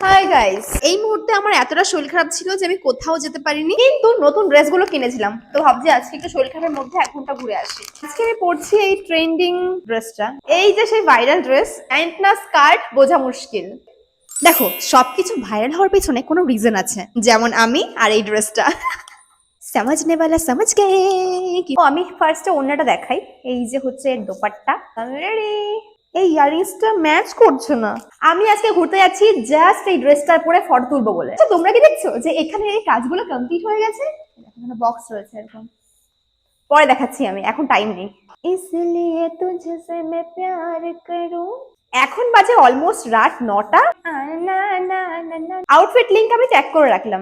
Hi guys এই মুহূর্তে আমার এতটা শরীর খারাপ ছিল যে আমি কোথাও যেতে পারিনি। কিন্তু নতুন ড্রেসগুলো কিনেছিলাম। তো ভাবছি আজকে একটু শরীর খারাপের মধ্যে এক ঘণ্টা ঘুরে আসি। আজকে আমি পড়ছি এই ট্রেন্ডিং ড্রেসটা এই যে সেই ভাইরাল ড্রেস অ্যান্ড না স্কার্ট বোঝা মুশকিল। দেখো, সবকিছু ভাইরাল হওয়ার পিছনে কোনো রিজন আছে। যেমন আমি আর এই ড্রেসটা সামাজনে বালা সমাজ গে আমি ফার্স্টে অন্যটা দেখাই। এই যে হচ্ছে দোপাট্টা। এই ইয়ারিংসটা ম্যাচ করছে না আমি আজকে ঘুরতে যাচ্ছি জাস্ট এই ড্রেসটার পরে ফটো তুলবো বলে আচ্ছা তোমরা কি দেখছো যে এখানে এই কাজগুলো কমপ্লিট হয়ে গেছে এখানে বক্স রয়েছে এরকম পরে দেখাচ্ছি আমি এখন টাইম নেই इसलिए तुझसे मैं प्यार करूं এখন বাজে অলমোস্ট রাত নটা আউটফিট লিংক আমি ট্যাগ করে রাখলাম